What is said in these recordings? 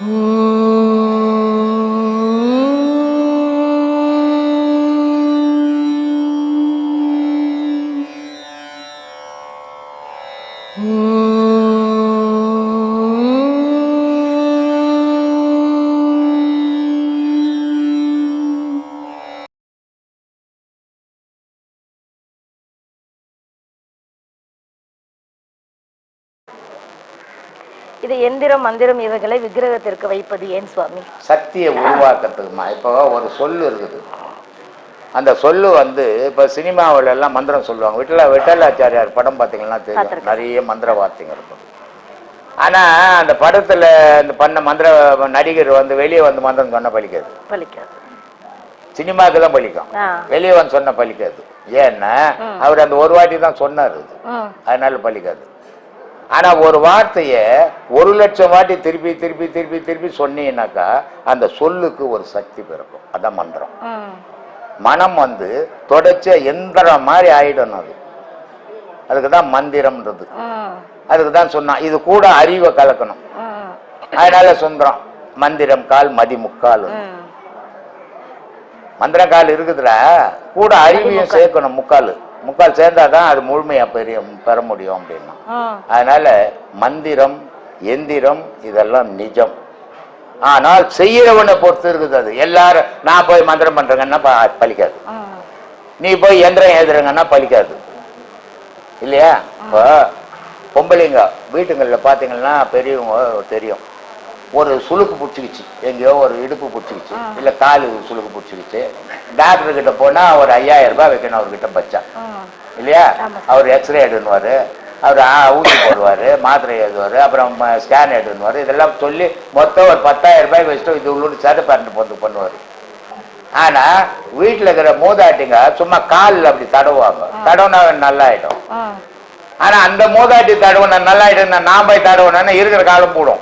இது எந்திரம் மந்திரம் இவைகளை விக்கிரகத்திற்கு வைப்பது ஏன் சுவாமி? சக்தியை உருவாக்குறதுக்குமா? இப்போ ஒரு சொல்லு இருக்குது. அந்த சொல்லு வந்து இப்போ சினிமாவுல எல்லாம் மந்திரம் சொல்லுவாங்க. விட்டல விட்டலாச்சாரியார் படம் பார்த்தீங்கன்னா தெரியும். நிறைய மந்திர வார்த்தைங்க இருக்கும். ஆனா அந்த படத்துல இந்த பண்ண மந்திர நடிகர் வந்து வெளியே வந்து மந்திரம் சொன்ன பலிக்காது பலிக்காது சினிமாவுக்கு தான் பலிக்கும் ஆ. வெளியே வந்து சொன்ன பலிக்காது ஏன்னா அவர் அந்த ஒரு வாட்டி தான் சொன்னார் அதனால பலிக்காது ஆனா ஒரு வார்த்தைய ஒரு லட்சம் வாட்டி திருப்பி திருப்பி திருப்பி திருப்பி சொன்னீங்கன்னாக்கா அந்த சொல்லுக்கு ஒரு சக்தி பிறக்கும். அதான் மந்திரம். மனம் வந்து தொடச்ச எந்திரம் மாதிரி ஆயிடணும் அது. அதுக்கு தான் மந்திரம்ன்றது. அதுக்கு தான் சொன்னான். இது கூட அறிவை கலக்கணும். அதனால சுந்தரம் மந்திரம் கால் மதி முக்கால். ம் மந்திரம் கால் இருக்குதுல கூட அறிவையும் சேர்க்கணும் முக்கால். முக்கால் சேர்ந்தாதான் அது முழுமையா பெரிய பெற முடியும் அப்படின்னா. அதனால மந்திரம் எந்திரம் இதெல்லாம் நிஜம். ஆனால் செய்யறவனை பொறுத்து இருக்குது அது. எல்லாரும் நான் போய் மந்திரம் பண்றேங்கன்னா ப- பலிக்காது. ம் நீ போய் எந்திரம் எழுதுறங்கன்னா பலிக்காது. இல்லையா? இப்போ பொம்பளைங்க வீட்டுங்களில் பார்த்தீங்கன்னா பெரியவங்க தெரியும். ஒரு சுளுக்கு பிடிச்சிக்கிச்சு. எங்கேயோ ஒரு இடுப்பு பிடிச்சிக்கிச்சு. இல்லை கால் சுளுக்கு பிடிச்சிக்கிச்சு. டாக்டர் கிட்ட போனா ஒரு ஐயாயிரம் ரூபாய் வைக்கணும் அவர்கிட்ட பச்சா. இல்லையா? அவர் எக்ஸ்ரே எடுன்னுவார். அவர் ஊசி போடுவார் மாத்திரை எழுதுவார் அப்புறம் ஸ்கேன் எடுன்னுவார். இதெல்லாம் சொல்லி மொத்தம் ஒரு பத்தாயிரம் ரூபாய் வச்சுட்டு இது உள்ளூர் சதை பரண்டு போட்டு பண்ணுவார். ஆனா வீட்டில் இருக்கிற மூதாட்டிங்க சும்மா காலில் அப்படி தடவுவாங்க. தடவுனா நல்லா ஆயிடும் ம் ஆனா அந்த மூதாட்டி தடவுன நல்லா ஆயிடும் நான் போய் தடவுனா இருக்கிற காலம் போடும்.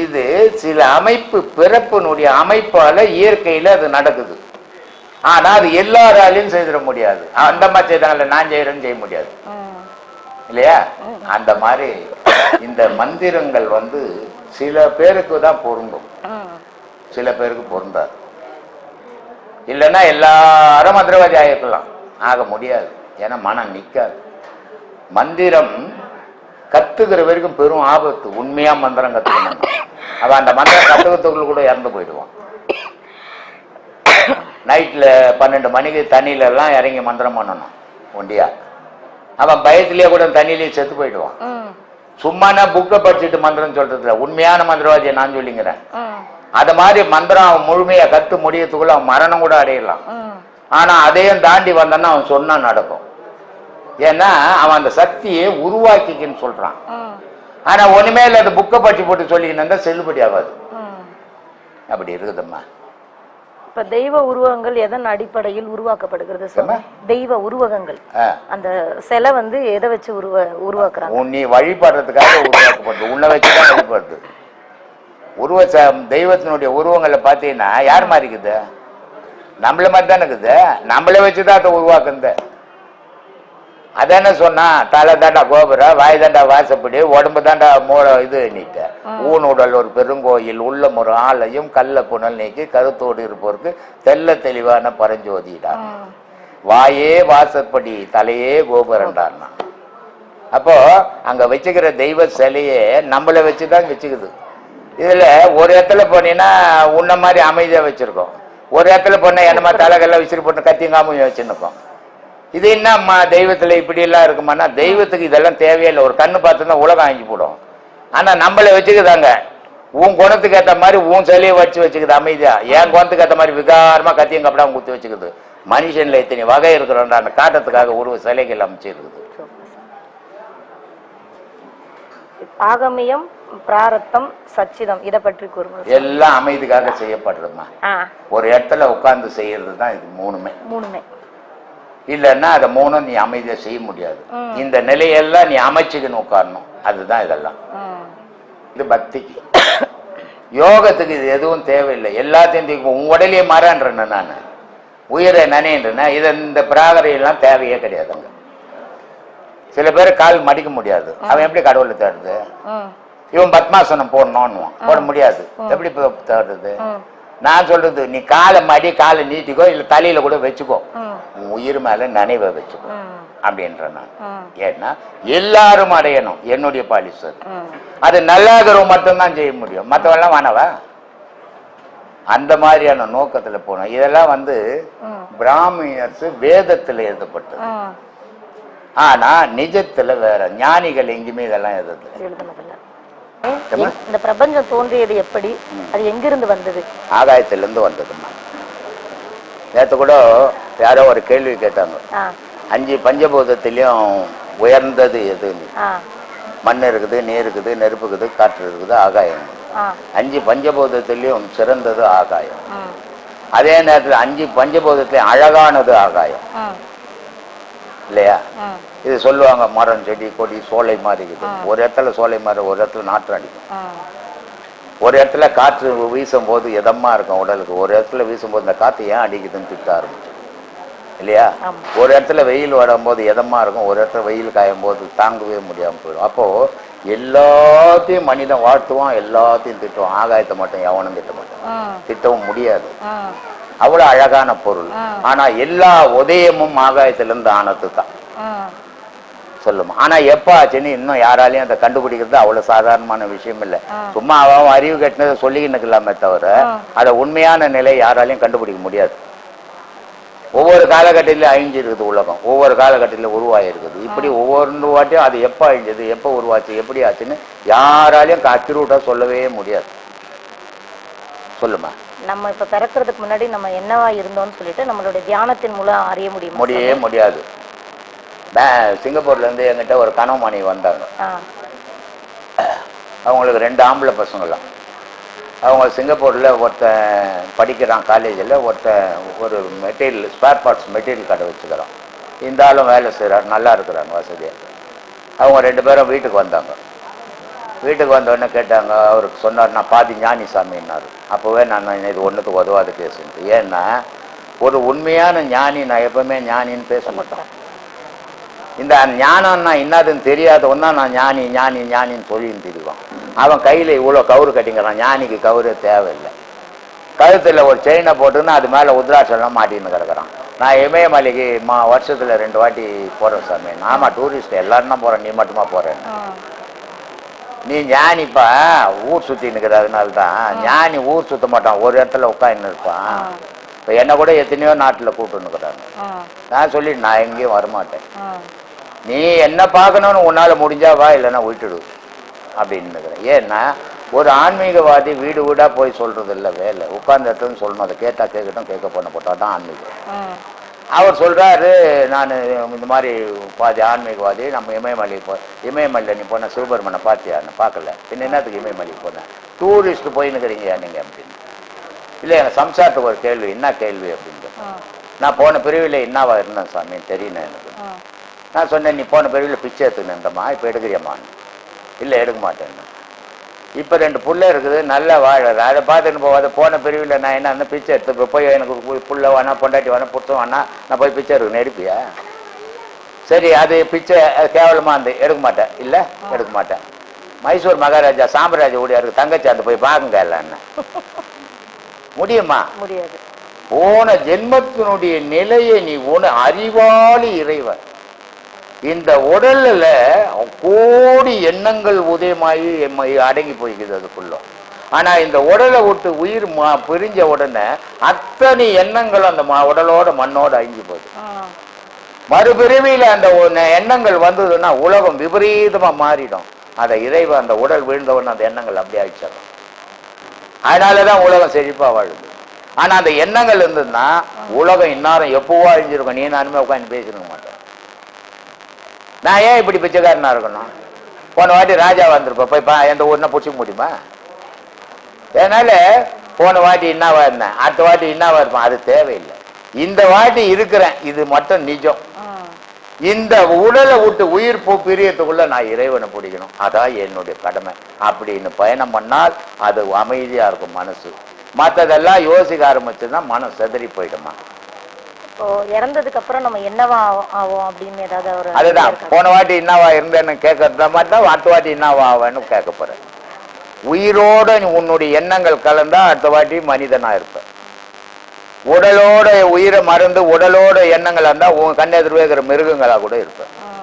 இது சில அமைப்பு பிறப்பினுடைய அமைப்பால இயற்கையில அது நடக்குது. ஆனா அது எல்லாராலையும் செய்திட முடியாது. அந்த மாதிரி செய்தாங்கல்ல நான் செய்யறேன்னு செய்ய முடியாது. இல்லையா? அந்த மாதிரி இந்த மந்திரங்கள் வந்து சில பேருக்கு தான் பொருந்தும். சில பேருக்கு பொருந்தாது. இல்லைன்னா எல்லாரும் மந்திரவாதி ஆகிருக்கலாம் ஆக முடியாது. ஏன்னா மனம் நிற்காது மந்திரம் கத்துக்கிற வரைக்கும் பெரும் ஆபத்து. உண்மையா மந்திரம் கத்துக்கணும் அவன் அந்த மந்திரம் கத்துக்கிறதுக்குள்ள கூட இறந்து போயிடுவான் நைட்ல பன்னெண்டு மணிக்கு தண்ணியில எல்லாம் இறங்கி மந்திரம் பண்ணணும். ஒண்டியா. அவன் பயத்திலேயே கூட தண்ணியிலேயே செத்து போயிடுவான். ம். சும்மானா புக்கை படிச்சுட்டு மந்திரம் சொல்றதுல உண்மையான மந்திரவாதியை நான் சொல்லிங்கிறேன் அது மாதிரி மந்திரம் அவன் முழுமையா கத்து முடியறதுக்குள்ள அவன் மரணம் கூட அடையலாம். ஆனா அதையும் தாண்டி வந்தான்னா அவன் சொன்னா நடக்கும். ஏன்னா அவன் அந்த சக்தியை உருவாக்கிக்கின்னு சொல்றான். ஆனா ஒண்ணுமே இல்லை அந்த புக்கை படிச்சு போட்டு சொல்லிக்கின்னு இருந்தா செல்லுபடி ஆகாது. அப்படி இருக்குதும்மா. இப்ப தெய்வ உருவகங்கள் எதன் அடிப்படையில் உருவாக்கப்படுகிறது தெய்வ உருவகங்கள். அந்த சிலை வந்து எதை வச்சு உருவ உருவாக்குறாங்க? நீ வழிபடுறதுக்காக உருவாக்கப்படுது. உன்னை வச்சுதான் வழிபடுது. உருவ தெய்வத்தினுடைய உருவங்களை பார்த்தீங்கன்னா யார் மாதிரி இருக்குது? நம்மள மாதிரி தானே இருக்குது? நம்மளை வச்சுதான் அதை உருவாக்குந்த அதானே சொன்னா தலை தாண்டா கோபுரம் வாய் தாண்டா வாசப்படி உடம்பு தாண்டா மூல இது நீட்ட. ஊன் உடல் ஒரு பெருங்கோயில் உள்ளம் ஒரு ஆலயம் கள்ள புனல் நீக்கி கருத்தோடு இருப்போருக்கு தெல்ல தெளிவான பரஞ்சோதிடா. வாயே வாசப்படி தலையே கோபுரண்டான்னா அப்போ அங்க வச்சுக்கிற தெய்வ சிலையே நம்மளை வச்சுதான் வச்சுக்குது. இதுல ஒரு இடத்துல போனீங்கன்னா உன்ன மாதிரி அமைதியா வச்சிருக்கோம். ஒரு இடத்துல போனா என்னமா தலைகள்லாம் விசிறி போட்டு கத்திங்காமும் வச்சுருக்கோம் இது என்னம்மா தெய்வத்துல இப்படி எல்லாம் இருக்குமானா தெய்வத்துக்கு இதெல்லாம் தேவையில்லை. ஒரு கண்ணு பார்த்துதான் உலகம் அழிஞ்சு போடும். ஆனா நம்மளை வச்சுக்குதாங்க. உன் குணத்துக்கு ஏத்த மாதிரி உன் சிலையை வச்சு வச்சுக்குது அமைதியா. என் குணத்துக்கு ஏத்த மாதிரி விகாரமா கத்தியும் கப்படாம குத்தி வச்சுக்குது. மனுஷன்ல இத்தனை வகை இருக்கிறோன்ற அந்த காட்டத்துக்காக உருவ சிலைகள் அமைச்சிருக்குது. ஆகமியம் பிராரத்தம் சச்சிதம் இதை பற்றி கூறுவது எல்லாம் அமைதிக்காக செய்யப்படுறதுமா ஒரு இடத்துல உட்கார்ந்து செய்யறது தான் இது மூணுமே. மூணுமே. இல்லைன்னா அதை மூணும் நீ அமைதியா செய்ய முடியாது. இந்த நிலையெல்லாம் நீ அமைச்சுக்கணும் உட்காரணும். அதுதான் இதெல்லாம். இது பக்திக்கு. யோகத்துக்கு இது எதுவும் தேவையில்லை. எல்லாத்தையும் தூக்கி உன் உடலே மறன்றேன் நான். உயிரை நினைன்றேன்னா இது இந்த பிராகரையெல்லாம் தேவையே கிடையாதுங்க சில பேர் கால் மடிக்க முடியாது. அவன் எப்படி கடவுளை தேடுது ம் இவன் பத்மாசனம் போடணும்னுவான். போட முடியாது. எப்படி ம் நான் சொல்றது நீ காலை மடி காலை நீட்டிக்கோ இல்ல தலையில கூட வச்சுக்கோ. உன் உயிர் மேல நினைவை வச்சுக்கோ. அப்படின்ற நான். ஏன்னா எல்லாரும் அடையணும் என்னுடைய பாலிசி அது அது நல்லாகிறவங்க மட்டும்தான் செய்ய முடியும். மற்றவெல்லாம் வேணவா அந்த மாதிரியான நோக்கத்துல போனோம். இதெல்லாம் வந்து ம். பிராமியர்ஸ் வேதத்துல எழுதப்பட்டது. ஆனா நிஜத்துல வேற ஞானிகள் எங்கேயுமே இதெல்லாம் எழுதல. எழுதுனதில்ல எ- இந்த பிரபஞ்சம் தோன்றியது எப்படி? அது எங்கிருந்து வந்தது? ஆகாயத்துல இருந்து வந்ததுமா நேத்து கூட யாரோ ஒரு கேள்வி கேட்டாங்க. அஞ்சு பஞ்சபூதத்திலையும் உயர்ந்தது எதுன்னு. மண் இருக்குது நீர் இருக்குது நெருப்பு இருக்குது காற்று இருக்குது ஆகாயம். அஞ்சு பஞ்சபூதத்திலையும் சிறந்தது ஆகாயம். அதே நேரத்தில் அஞ்சு பஞ்சபூதத்திலையும் அழகானது ஆகாயம். இல்லையா? இது சொல்லுவாங்க மரம் செடி கொடி சோலை மாதிரி ஒரு இடத்துல சோலை மாதிரி ஒரு இடத்துல நாற்றம் அடிக்கும். ஒரு இடத்துல காற்று வீசும் போது இதமா இருக்கும் உடலுக்கு. ஒரு இடத்துல வீசும்போது இந்த காற்று ஏன் அடிக்குதுன்னு திட்ட ஆரம்பிச்சு இல்லையா. ஒரு இடத்துல வெயில் வரும்போது இதமா இருக்கும் ஒரு இடத்துல வெயில் காயும் போது தாங்கவே முடியாம போயிடும். அப்போ எல்லாத்தையும் மனிதன் வாழ்த்துவான் எல்லாத்தையும் திட்டுவான். ஆகாயத்தை மட்டும் எவனும் திட்ட மாட்டான். திட்டவும் முடியாது. அவ்வளவு அழகான பொருள். ஆனா எல்லா உதயமும் ஆகாயத்திலிருந்து ஆனது தான் சொல்லுமா. ஆனா எப்ப ஆச்சுன்னு இன்னும் யாராலையும் அதை கண்டுபிடிக்கிறது அவ்வளவு சாதாரணமான விஷயம் இல்ல. சும்மா அவன் அறிவு கட்டினதை இருக்கலாமே தவிர. அதை உண்மையான நிலை யாராலையும் கண்டுபிடிக்க முடியாது. ஒவ்வொரு காலகட்டத்திலும் அழிஞ்சிருக்குது உலகம். ஒவ்வொரு காலகட்டத்திலும் உருவாயிருக்குது. இப்படி ஒவ்வொரு வாட்டியும் அது எப்போ அழிஞ்சது எப்போ உருவாச்சு எப்படி ஆச்சுன்னு யாராலையும் அச்சுரூட்டா சொல்லவே முடியாது. சொல்லுமா. நம்ம இப்ப பிறக்கிறதுக்கு முன்னாடி நம்ம என்னவா இருந்தோம்னு சொல்லிட்டு நம்மளுடைய தியானத்தின் மூலம் அறிய முடியுமா? முடியவே முடியாது. சிங்கப்பூர்ல இருந்து என்கிட்ட ஒரு கனவு மணி வந்தாங்க அவங்களுக்கு ரெண்டு ஆம்பளை பசங்களாம். அவங்க சிங்கப்பூரில் ஒருத்தன் படிக்கிறான் காலேஜில் ஒருத்தன் ஒரு மெட்டீரியல் ஸ்பேர் பார்ட்ஸ் மெட்டீரியல் கடை வச்சுக்கிறான். இந்த ஆளும் வேலை செய்கிறார் நல்லா இருக்கிறாங்க வசதியாக அவங்க ரெண்டு பேரும் வீட்டுக்கு வந்தாங்க. வீட்டுக்கு வந்த உடனே கேட்டாங்க அவருக்கு சொன்னார் நான் பாதி ஞானி சாமின்னார் அப்போவே நான் இது ஒன்றுக்கு உதவாது கேசுன்ட்டு ஏன்னா ஒரு உண்மையான ஞானி நான் எப்பவுமே ஞானின்னு பேச மாட்டேன் இந்த ஞானம்னா என்னதுன்னு தெரியாதவன் தான் நான் ஞானி ஞானி ஞானின்னு சொல்லின்னு தெரியும் அவன் கையில் இவ்வளோ கவுரு கட்டிங்கிறான் ஞானிக்கு கவுரு தேவையில்லை. கழுத்தில் ஒரு செயினை போட்டுன்னு அது மேலே உத்ராட்சம்லாம் மாட்டின்னு கிடக்குறான். நான் இமயமலைக்கு மா வருஷத்தில் ரெண்டு வாட்டி போகிறேன் சாமி. ஆமாம் டூரிஸ்ட் எல்லாரும் தான் போகிறேன் நீ மட்டுமா போகிறேன் நீ ஞானிப்பா ஊர் சுற்றி நிற்கிற அதனால தான் ஞானி ஊர் சுத்த மாட்டான். ஒரு இடத்துல உட்காந்து இருப்பான் இப்போ என்னை கூட எத்தனையோ நாட்டில் கூப்பிட்டுன்னுக்குறாங்க நான் சொல்லி நான் எங்கேயும் வரமாட்டேன். நீ என்ன பார்க்கணும்னு உன்னால முடிஞ்சா வா இல்லைன்னா விட்டுடு. அப்படின்னு ஏன்னா ஒரு ஆன்மீகவாதி வீடு வீடா போய் சொல்றது இல்ல வேலை. உட்கார்ந்த இடத்துல சொல்லணும். அதை கேட்டா கேட்கட்டும் கேட்க பண்ண போட்டா தான் ஆன்மீகம். அவர் சொல்றாரு நான் இந்த மாதிரி பாதி ஆன்மீகவாதி நம்ம இமயமலை போ இமயமலை நீ போன சிவபெருமனை பார்த்தியான்னு பார்க்கல. பின்ன என்னத்துக்கு இமயமலைக்கு போனேன் டூரிஸ்ட் போயின்னுக்கிறீங்க நீங்க அப்படின்னு. இல்லை எங்கள் சம்சாரத்துக்கு ஒரு கேள்வி என்ன கேள்வி? அப்படின்னு நான் போன பிரிவில் என்னவா இருந்தேன் சாமி? தெரியல எனக்கு. நான் சொன்னேன் நீ போன பிரிவில் பிச்சை எடுத்துக்கிட்டம்மா இப்போ எடுக்கிறியம்மான்னு இல்லை எடுக்க மாட்டேன்னு இப்போ ரெண்டு புள்ள இருக்குது நல்லா வாழறது. அதை பார்த்துட்டு போகாத போன பிரிவில் நான் என்ன பிச்சை எடுத்து போய் எனக்கு புள்ள வேணா பொண்டாட்டி வேணா புத்தம் வேணா நான் போய் பிச்சை எடுக்கணும். எடுப்பியா? சரி அது பிச்சை அது கேவலமா இருந்து எடுக்க மாட்டேன். இல்லை எடுக்க மாட்டேன். மைசூர் மகாராஜா சாம்ராஜ்ய ஊழியருக்கு தங்கச்சி அந்த போய் பாருங்க இல்லைன்னு முடியுமா? முடியாது. போன ஜென்மத்தினுடைய நிலையை நீ உன அறிவாளி இறைவன். இந்த உடல்ல கோடி எண்ணங்கள் உதயமாகி எம்ம- அடங்கி போய்க்குது அதுக்குள்ள. ஆனா இந்த உடலை விட்டு உயிர் மா- பிரிஞ்ச உடனே அத்தனை எண்ணங்கள் அந்த உடலோட மண்ணோட அழிஞ்சு போகுது. மறுபிறவியில அந்த எண்ணங்கள் வந்ததுன்னா உலகம் விபரீதமா மாறிடும். அந்த இறைவன் அந்த உடல் விழுந்தவொடனே அந்த எண்ணங்கள் அப்படியே அழிச்சிடும் அதனாலதான் உலகம் செழிப்பா வாழுது. ஆனா அந்த எண்ணங்கள் இருந்ததுன்னா உலகம் இன்னாரம் எப்பவோ அழிஞ்சிருக்கும். நீ நானுமே உட்காந்து பேசிருக்க மாட்டேன். நான் ஏன் இப்படி பிச்சைக்காரனா இருக்கணும்? போன வாட்டி ராஜா வந்திருப்ப போய் பா எந்த ஊர்னா பிடிச்சிக்க முடியுமா? அதனால போன வாட்டி என்னவா இருந்தேன் அடுத்த வாட்டி என்னவா இருப்பேன் அது தேவையில்லை. இந்த வாட்டி இருக்கிறேன் இது மட்டும் நிஜம். இந்த உடலை விட்டு உயிர் போ பிரியத்துக்குள்ள நான் இறைவனை பிடிக்கணும். அதான் என்னுடைய கடமை. அப்படின்னு பயணம் பண்ணால் அது அமைதியா இருக்கும் மனசு. மற்றதெல்லாம் யோசிக்க ஆரம்பிச்சுன்னா மனம் செதறி போயிடுமா? இறந்ததுக்கு அப்புறம் நம்ம என்னவா ஆவோம் அப்படின்னு ஏதாவது ஒரு அதுதான். இருக்கா? போன வாட்டி என்னவா இருந்தேன்னு கேட்கறத மாதிரி தான் அடுத்த வாட்டி என்னவா ஆவேன்னு கேட்க போறேன். உயிரோட உன்னுடைய எண்ணங்கள் கலந்தா அடுத்த வாட்டி மனிதனா இருப்ப. உடலோட உயிரை மறந்து உடலோட எண்ணங்கள் இருந்தா உன் கண்ணு எதிர்வே இருக்கிற மிருகங்களா கூட இருப்ப. ம்.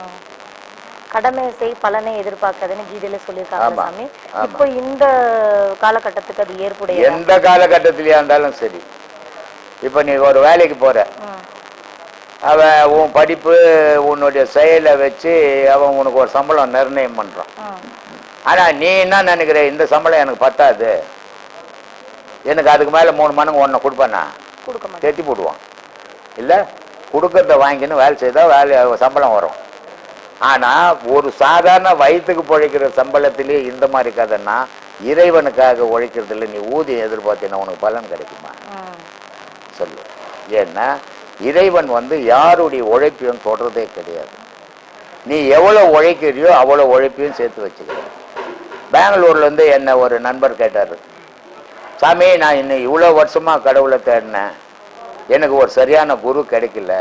கடமை செய் பலனை எதிர்பார்க்காதுன்னு கீதையில சொல்லியிருக்காங்க சாமி. இப்போ இந்த காலகட்டத்துக்கு அது ஏற்புடைய எந்த காலகட்டத்திலயா இருந்தாலும் சரி. இப்ப நீ ஒரு வேலைக்கு போற. அவன் உன் படிப்பு உன்னுடைய செயலை வச்சு அவன் உனக்கு ஒரு சம்பளம் நிர்ணயம் பண்றான். ஆனா நீ என்ன நினைக்கிற? இந்த சம்பளம் எனக்கு பத்தாது. எனக்கு அதுக்கு மேல மூணு மடங்கு ஒன்றை கொடுப்பேனா? தேத்தி போடுவான். இல்ல? கொடுக்கறத வாங்கின்னு வேலை செய்தா வேலை சம்பளம் வரும். ஆனா ஒரு சாதாரண வயிற்றுக்கு பிழைக்கிற சம்பளத்திலே இந்த மாதிரி கதைன்னா இறைவனுக்காக உழைக்கிறதுல நீ ஊதியம் எதிர்பார்த்தீங்கன்னா உனக்கு பலன் கிடைக்குமா? சொல்லு. ஏன்னா இறைவன் வந்து யாருடைய உழைப்பையும் தொடர்றதே கிடையாது. நீ எவ்வளோ உழைக்கிறியோ அவ்வளோ உழைப்பையும் சேர்த்து வச்சுக்கிற. பெங்களூர்ல இருந்து என்ன ஒரு நண்பர் கேட்டார். சாமி நான் இன்னும் இவ்வளோ வருஷமா கடவுளை தேடினேன். எனக்கு ஒரு சரியான குரு கிடைக்கல.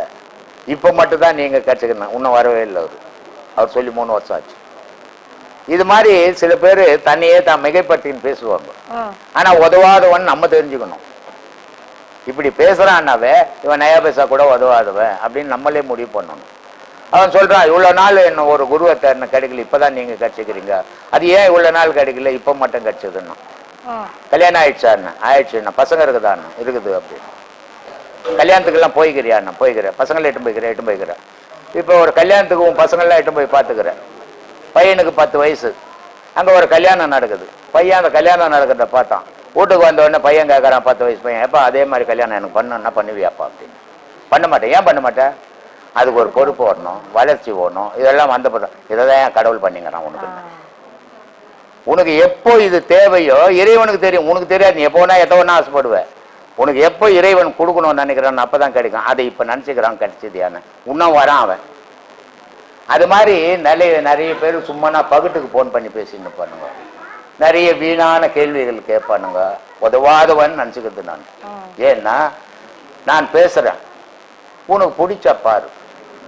இப்போ மட்டும்தான் நீங்கள் கிடைச்சிக்கணும் இன்னும் வரவே இல்லை அவர். அவர் சொல்லி மூணு வருஷம் ஆச்சு. இது மாதிரி சில பேர் தன்னையே தான் மிகைப்படுத்தின்னு பேசுவாங்க. ம். ஆனா உதவாதவன் நம்ம தெரிஞ்சுக்கணும். இப்படி பேசுறான்னாவே இவன் நயா பைசா கூட உதவாதவன் அப்படின்னு நம்மளே முடிவு பண்ணணும். அவன் சொல்றான் இவ்வளவு நாள் என்ன ஒரு குருவை தேடின கிடைக்கல இப்பதான் நீங்க கிடைச்சிக்கிறீங்க அது ஏன் இவ்வளவு நாள் கிடைக்கல இப்ப மட்டும் கிடைச்சதுன்னா. கல்யாணம் ஆயிடுச்சான்னு? ஆயிடுச்சுன்னா பசங்க இருக்குதான்னு? இருக்குது அப்படின்னு கல்யாணத்துக்கெல்லாம் போய்க்கிறியாண்ணா போய்க்கிறேன் பசங்களை எட்டு போய்க்கிறேன் எட்டு போய்க்கிறேன் இப்போ ஒரு கல்யாணத்துக்கு உன் பசங்கள்லாம் எட்டு போய் பார்த்துக்கிறேன் பையனுக்கு பத்து வயசு. அங்கே ஒரு கல்யாணம் நடக்குது. பையன் அந்த கல்யாணம் நடக்கிறத பார்த்தான். வீட்டுக்கு வந்த உடனே பையன் கேட்குறான் பத்து வயசு பையன். எப்பா அதே மாதிரி கல்யாணம் எனக்கு பண்ணணும்னா பண்ணுவியாப்பா அப்படின்னு. பண்ண மாட்டேன். ஏன் பண்ண மாட்டேன்? அதுக்கு ஒரு பொறுப்பு வரணும் வளர்ச்சி வரணும். இதெல்லாம் வந்த பிறகு இதை தான் ஏன் கடவுள் பண்ணிங்கிறான் உனக்கு. உனக்கு எப்போ இது தேவையோ இறைவனுக்கு தெரியும். உனக்கு தெரியாது. நீ எப்போ வேணா எத்த வேணா ஆசைப்படுவ. உனக்கு எப்போ இறைவன் கொடுக்கணும்னு நினைக்கிறான் அப்பதான் கிடைக்கும். அதை இப்ப நினைச்சுக்கிறான் கிடைச்சது யானை இன்னும் வரான் அவன். அது மாதிரி நிறைய நிறைய பேர் சும்மா நான் பகட்டுக்கு ஃபோன் பண்ணி பேசின்னு பண்ணுங்க நிறைய வீணான கேள்விகள் கேட்பானுங்க. உதவாதவன் நினச்சிக்கிறது நான். ஏன்னா நான் பேசுறேன். உனக்கு பிடிச்சா பாரு.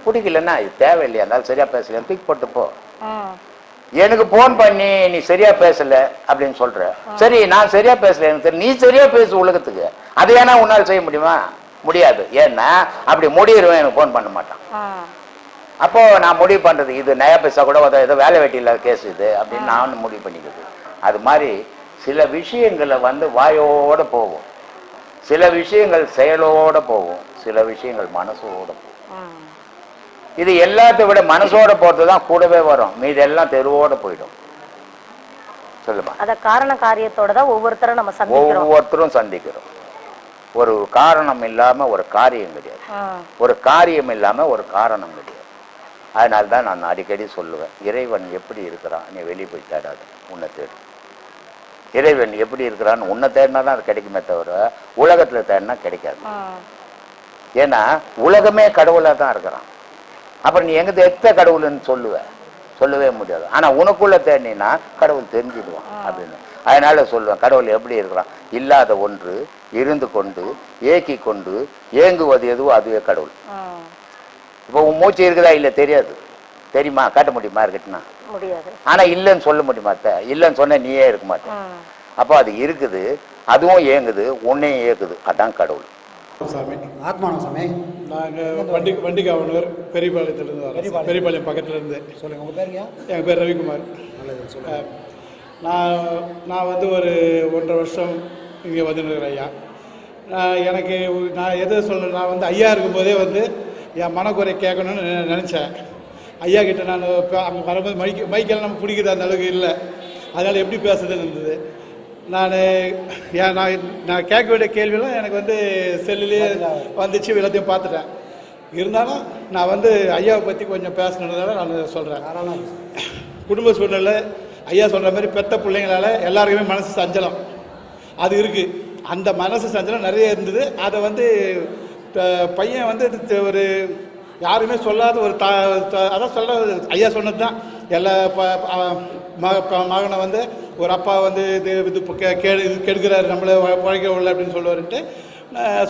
பிடிக்கலன்னா இது தேவையில்லையா? இருந்தாலும் சரியா பேசலையா தூக்கி போட்டு போ. எனக்கு போன் பண்ணி நீ சரியா பேசல அப்படின்னு சொல்ற. சரி நான் சரியா பேசல. எனக்கு தெரியும். நீ சரியா பேசு உலகத்துக்கு. அது ஏன்னா உன்னால் செய்ய முடியுமா? முடியாது. ஏன்னா அப்படி முடியிருவன் எனக்கு போன் பண்ண மாட்டான். அப்போ நான் முடிவு பண்றது இது நயா பைசா கூட ஏதோ வேலை வெட்டி இல்லாத கேஸ் இது அப்படின்னு நான் முடிவு பண்ணிக்கிறது. அது மாதிரி சில விஷயங்களை வந்து வாயோட போகும். சில விஷயங்கள் செயலோட போகும். சில விஷயங்கள் மனசோட போகும். இது எல்லாத்தை விட மனசோட போறது தான் கூடவே வரும். மீதி எல்லாம் தெருவோட போயிடும். சொல்லுமா? அத காரண காரியத்தோட தான் ஒவ்வொருத்தரும் நம்ம சந்திக்கிறோம். ஒவ்வொருத்தரும் சந்திக்கிறோம். ஒரு காரணம் இல்லாம ஒரு காரியம் கிடையாது. ஒரு காரியம் இல்லாம ஒரு காரணம் கிடையாது. அதனால தான் நான் அடிக்கடி சொல்லுவேன். இறைவன் எப்படி இருக்கிறான்? நீ வெளியே போய் தேடாத. உன்னை தேடு. இறைவன் எப்படி இருக்கிறான்னு உன்னை தேடினா தான் அது கிடைக்குமே தவிர உலகத்துல தேடினா கிடைக்காது. ஏன்னா உலகமே கடவுளா தான் இருக்கிறான். அப்புறம் நீ எங்க எத்த கடவுள்னு சொல்லுவ? சொல்லவே முடியாது. ஆனா உனக்குள்ள தேடினா கடவுள் தெரிஞ்சிடுவான் அப்படின்னு. அதனால சொல்லுவேன் கடவுள் எப்படி இருக்கிறான்? இல்லாத ஒன்று இருந்து கொண்டு ஏக்கி கொண்டு ஏங்குவது எதுவோ அதுவே கடவுள். இப்போ உன் மூச்சு இருக்குதா? இல்லை தெரியாது. தெரியுமா? காட்ட முடியுமா இருக்கட்டுனா முடியாது. ஆனா இல்லைன்னு சொல்ல முடியுமா? இல்லைன்னு சொன்னா நீயே இருக்க மாட்டேன். அப்போ அது இருக்குது. அதுவும் ஏங்குது உன்னையும் ஏக்குது அதான் கடவுள். சாமி ஆத்மானம் சாமி. நாங்கள் வண்டி வண்டிக்காவனூர் பெரியபாளையத்துலேருந்து வரோம். பெரியபாளையம். பக்கத்துலேருந்து. சொல்லுங்க உங்க பேருங்க என் பேர் ரவிக்குமார். நல்லது சொல்லுங்க. அஹ், நான் நான் வந்து ஒரு ஒன்றரை வருஷம் இங்கே வந்துருக்கிறேன் ஐயா. நான் எனக்கு நான் எதை சொல்ல நான் வந்து ஐயா இருக்கும்போதே வந்து என் மனக்குறை கேட்கணும்னு நினச்சேன். ஐயா கிட்ட நான் இப்போ அங்கே வரும்போது மைக் மைக்கெல்லாம் நம்ம பிடிக்கிற அந்த அளவுக்கு இல்லை. அதனால் எப்படி பேசுறதுன்னு இருந்தது நான் ஏன் நான் நான் கேட்க வேண்டிய கேள்வியெல்லாம் எனக்கு வந்து செல்லுலேயே வந்துச்சு எல்லாத்தையும் பார்த்துட்டேன். இருந்தாலும் நான் வந்து ஐயாவை பற்றி கொஞ்சம் பேசணுன்றதால நான் சொல்கிறேன் குடும்ப சூழ்நிலை ஐயா சொல்கிற மாதிரி பெத்த பிள்ளைங்களால எல்லாருக்குமே மனசு சஞ்சலம். அது இருக்குது அந்த மனசு சஞ்சலம் நிறைய இருந்தது. அதை வந்து பையன் வந்து ஒரு யாருமே சொல்லாத ஒரு தா த- அதான் சொல்ல ஐயா சொன்னது தான் எல்லா ப- மக ப- மகனை வந்து ஒரு அப்பா வந்து இது இது இப்போ கே இது கெடுக்கிறாரு நம்மளை பழைக்க உள்ள அப்படின்னு சொல்லுவாருன்ட்டு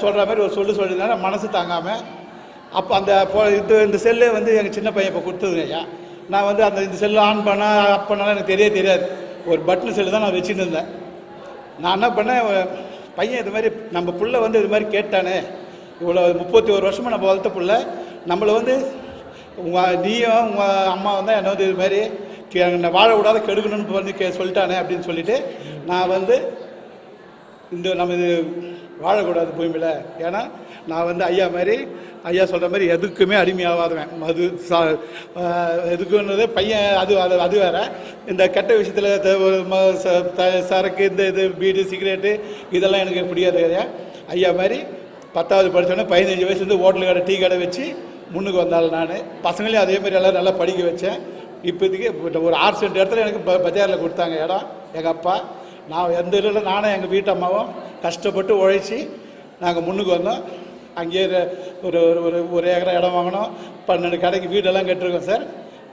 சொல்கிற மாதிரி ஒரு சொல்லு சொல்லியிருந்தாங்க மனசு தாங்காமல் அப்போ அந்த இது இந்த செல்லு வந்து எங்கள் சின்ன பையன் இப்போ கொடுத்ததுங்க ஐயா. நான் வந்து அந்த இந்த செல்லு ஆன் பண்ணால் ஆஃப் பண்ணாலும் எனக்கு தெரிய தெரியாது. ஒரு பட்டன் செல்லு தான் நான் வச்சுட்டு இருந்தேன். நான் என்ன பண்ணேன் பையன் இது மாதிரி நம்ம புள்ள வந்து இது மாதிரி கேட்டானே இவ்வளோ முப்பத்தி ஒரு வருஷமாக நம்ம வளர்த்த பிள்ளை நம்மளை வந்து உங்கள் நீயும் உங்கள் அம்மா வந்து என்னை வந்து இது மாதிரி கே- என்னை வாழ விடாத கெடுக்கணும்னு வந்து கே சொல்லிட்டானே அப்படின்னு சொல்லிட்டு நான் வந்து இந்த நம்ம இது வாழக்கூடாது பூமியில். ஏன்னா நான் வந்து ஐயா மாதிரி ஐயா சொல்கிற மாதிரி எதுக்குமே அடிமையாகாதவன். மது சா எதுக்குன்றது பையன் அது அது அது வேற. இந்த கெட்ட விஷயத்தில் சரக்கு இந்த இது பீடு சிகரெட்டு இதெல்லாம் எனக்கு பிடிக்காது. ஐயா ஐயா மாதிரி பத்தாவது படித்தோன்னே பதினஞ்சு வயசுலேருந்து ஹோட்டல் கடை டீ கடை வச்சு முன்னுக்கு வந்தாலும் நான். பசங்களையும் அதே மாதிரி எல்லாம் நல்லா படிக்க வச்சேன். இப்போதைக்கு ஒரு ஆறு சென்ட் இடத்துல எனக்கு ப பஜாரில் கொடுத்தாங்க இடம். எங்கள் அப்பா நான் எந்த இதில் நானும் எங்கள் வீட்டு அம்மாவும் கஷ்டப்பட்டு உழைச்சி நாங்கள் முன்னுக்கு வந்தோம். அங்கேயே ஒரு ஒரு ஒரு ஒரு ஏக்கரை இடம் வாங்கினோம். பன்னெண்டு கடைக்கு வீடெல்லாம் கட்டிருக்கோம் சார்.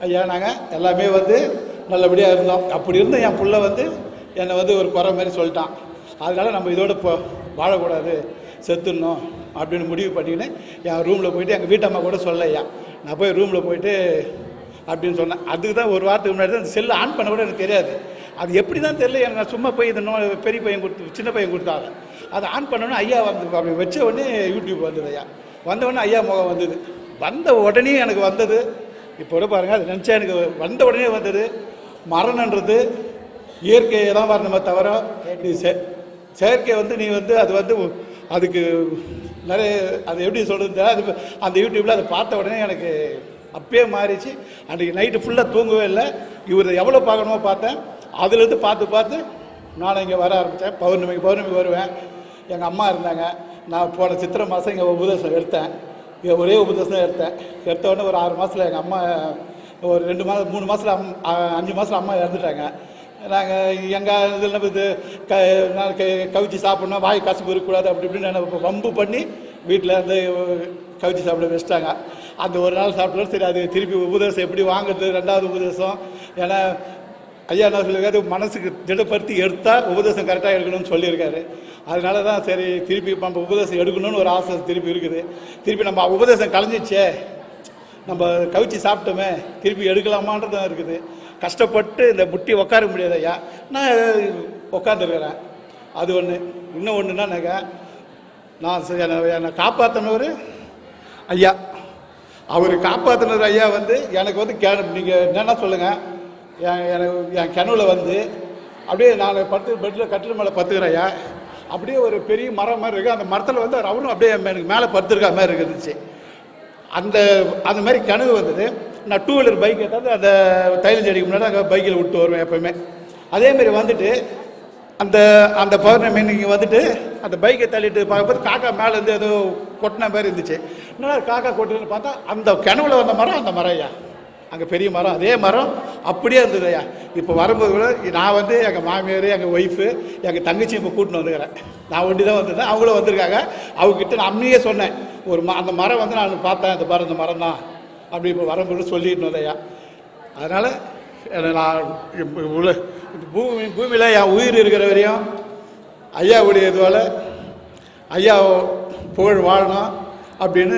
ஐயா நாங்கள் எல்லாமே வந்து நல்லபடியாக இருந்தோம். அப்படி இருந்தும் என் பிள்ளை வந்து என்னை வந்து ஒரு குறை மாதிரி சொல்லிட்டான். அதனால நம்ம இதோட இப்போ வாழக்கூடாது. செத்துடணும். அப்படின்னு முடிவு பண்ணிக்கின்னு என் ரூமில் போயிட்டு எங்கள் வீட்டம்மா கூட சொல்லையா நான் போய் ரூமில் போயிட்டு அப்படின்னு சொன்னேன். அதுக்கு தான் ஒரு வாரத்துக்கு முன்னாடி தான் அந்த செல்லு ஆன் பண்ண கூட எனக்கு தெரியாது. அது எப்படி தான் தெரியல எனக்கு நான் சும்மா போய் இது பெரிய பையன் கொடுத்து சின்ன பையன் கொடுத்தாங்க. அதை ஆன் பண்ணோன்னே ஐயா வந்து அப்படி வச்ச உடனே யூடியூப் வந்தது ஐயா. வந்தவொடனே ஐயா முகம் வந்தது. வந்த உடனே எனக்கு வந்தது. இப்போ கூட பாருங்கள் அது நினச்சா எனக்கு வந்த உடனே வந்தது. மரணன்றது இயற்கையை தான் வரணுமே தவிர நீ செ- செயற்கை வந்து நீ வந்து அது வந்து அதுக்கு நிறைய அது எப்படி சொல்கிறது அது அந்த யூடியூப்பில் அதை பார்த்த உடனே எனக்கு அப்பயே மாறிச்சு. அன்றைக்கி நைட்டு ஃபுல்லாக தூங்கவே இல்லை. இவர் எவ்வளோ பார்க்கணுமோ பார்த்தேன். அதுலேருந்து பார்த்து பார்த்து நான் இங்கே வர ஆரம்பித்தேன் பௌர்ணமிக்கு பௌர்ணமிக்கு வருவேன். எங்கள் அம்மா இருந்தாங்க. நான் போன சித்திரை மாதம் இங்கே உபதேசம் எடுத்தேன். இங்கே ஒரே உபதேசம் எடுத்தேன். எடுத்த உடனே ஒரு ஆறு மாதத்தில் எங்கள் அம்மா ஒரு ரெண்டு மாதம் மூணு மாதத்தில் அம் அஞ்சு மாதத்தில் அம்மா இறந்துட்டாங்க. நாங்கள் எங்கள் இதில் இது க நான் க- சாப்பிட்ணும் வாய் கசப்பு இருக்கக்கூடாது அப்படி இப்படின்னு நான் வம்பு பண்ணி வீட்டில் வந்து கவிச்சு சாப்பிட வச்சிட்டாங்க. அந்த ஒரு நாள் சாப்பிட்டோம் சரி அது திருப்பி உபதேசம் எப்படி வாங்குறது? ரெண்டாவது உபதேசம். ஏன்னா ஐயா நான் சொல்லியிருக்காரு மனசுக்கு திடப்படுத்தி எடுத்தால் உபதேசம் கரெக்டாக எடுக்கணும்னு சொல்லியிருக்காரு. அதனால தான் சரி திருப்பி நம்ம உபதேசம் எடுக்கணும்னு ஒரு ஆசை திருப்பி இருக்குது. திருப்பி நம்ம உபதேசம் கலைஞ்சிச்சே நம்ம கவிச்சு சாப்பிட்டோமே திருப்பி எடுக்கலாமான்றது தான் இருக்குது. கஷ்டப்பட்டு இந்த முட்டி உட்கார முடியாது ஐயா நான் உட்காந்துருக்கிறேன் அது ஒன்று இன்னும் ஒன்று என்னன்னாக்க நான் என்னை காப்பாற்றினவர் ஐயா. அவர் காப்பாற்றினவர் ஐயா வந்து எனக்கு வந்து கே நீங்கள் என்னென்ன சொல்லுங்கள் என் எனக்கு என் கிணவுல வந்து அப்படியே நான் படுத்து பெட்டில் கட்டில் மேலே பத்துக்கிறேன் ஐயா. அப்படியே ஒரு பெரிய மரம் மாதிரி இருக்குது அந்த மரத்தில் வந்து அவர் அவரும் அப்படியே எனக்கு மேலே படுத்துருக்க மாதிரி இருந்துச்சு. அந்த அந்த மாதிரி கனவு வந்தது. நான் டூ வீலர் பைக் எடுத்தாந்து அந்த தைலம் செடிக்கு முன்னாடி அங்கே பைக்கில் விட்டு வருவேன் எப்போவுமே அதேமாரி வந்துட்டு அந்த அந்த பௌர்ணமி நீங்கள் வந்துட்டு அந்த பைக்கை தள்ளிட்டு பார்க்கும்போது காக்கா மேலேருந்து ஏதோ கொட்டின மாதிரி இருந்துச்சு. என்ன காக்கா கொட்டுன்னு பார்த்தா அந்த கிணவுல வந்த மரம் அந்த மரம் ஐயா. அங்கே பெரிய மரம் அதே மரம் அப்படியே இருந்தது ஐயா. இப்போ வரும்போது கூட நான் வந்து எங்கள் மாமியார் எங்கள் ஒய்ஃபு எங்கள் தங்கச்சி இப்போ கூட்டின்னு வந்துக்கிறேன். நான் ஒண்டி தான் வந்திருந்தேன் அவங்களும் வந்திருக்காங்க. அவங்ககிட்ட நான் அம்மையே சொன்னேன் ஒரு ம அந்த மரம் வந்து நான் பார்த்தேன் அந்த மரம் இந்த மரம் தான் அப்படி இப்போ வரும்போது சொல்லிடணும் ஐயா அதனால் என்னை நான் உள்ள பூமி பூமியில் என் உயிர் இருக்கிற வரையும் ஐயாவுடைய இதுவால் ஐயா புகழ் வாழணும் அப்படின்னு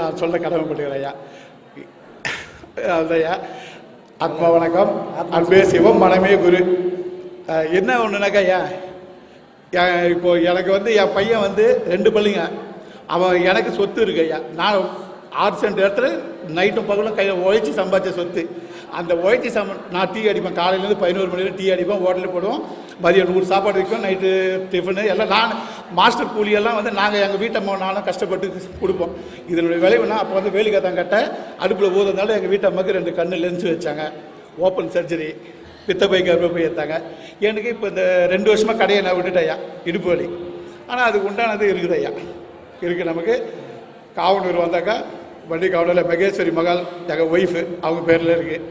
நான் சொல்ல கடமைப்பட்டுக்கிறேன் ஐயா. ஐயா ஆத்மா வணக்கம். அன்பே சிவம் மனமே குரு. என்ன ஒன்றுனாக்கா ஐயா என் இப்போ எனக்கு வந்து என் பையன் வந்து ரெண்டு பள்ளிங்க. அவன் எனக்கு சொத்து இருக்கு ஐயா. நான் ஆப்சண்ட் இடத்துல நைட்டும் பகலும் கையில் உழைச்சி சம்பாதிச்ச சொத்து. அந்த உழைச்சி சம்ப நான் டீ அடிப்பேன். காலையிலேருந்து பதினோரு மணியில் டீ அடிப்பேன் ஹோட்டலில் போடுவோம். மதியம் நூறு சாப்பாடு வைக்கும் நைட்டு டிஃபனு எல்லாம் நான் மாஸ்டர் கூலியெல்லாம் வந்து நாங்கள் எங்கள் வீட்டம்மா நானும் கஷ்டப்பட்டு கொடுப்போம். இதனுடைய விளைவுனா அப்போ வந்து வேலிக்காத்தான் கட்ட அடுப்பில் ஊதுறதுனால எங்கள் வீட்டம்மாக்கு ரெண்டு கண்ணு லென்ஸ் வச்சாங்க. ஓப்பன் சர்ஜரி பித்தப்பை கர்ப்பப்பை எடுத்தாங்க. எனக்கு இப்போ இந்த ரெண்டு வருஷமாக கடையை நான் விட்டுட்டேன் ஐயா இடுப்பு வலி. ஆனால் அதுக்கு உண்டானது இருக்குது ஐயா இருக்குது நமக்கு. காவனூர் வந்தாக்கா வண்டி கவுண்டரில் மகேஸ்வரி மகள் எங்கள் ஒய்ஃபு அவங்க பேரில் இருக்குது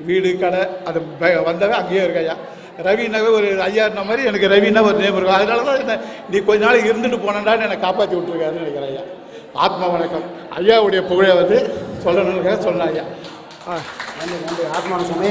வீடு கடை அது ப- வந்தவன் அங்கேயே இருக்கு ஐயா. ரவினாவே ஒரு ஐயாருன மாதிரி எனக்கு ரவினா ஒரு நேம் இருக்கும் அதனால தான் என்ன நீ கொஞ்ச நாள் இருந்துட்டு போனேன்டான்னு என்னை காப்பாற்றி விட்டுருக்காருன்னு நினைக்கிறேன் ஐயா. ஆத்மா வணக்கம். ஐயாவுடைய புகழை வந்து சொல்லணுங்கிறத சொன்னேன் ஐயா. நன்றி நன்றி. ஆத்மான சாமி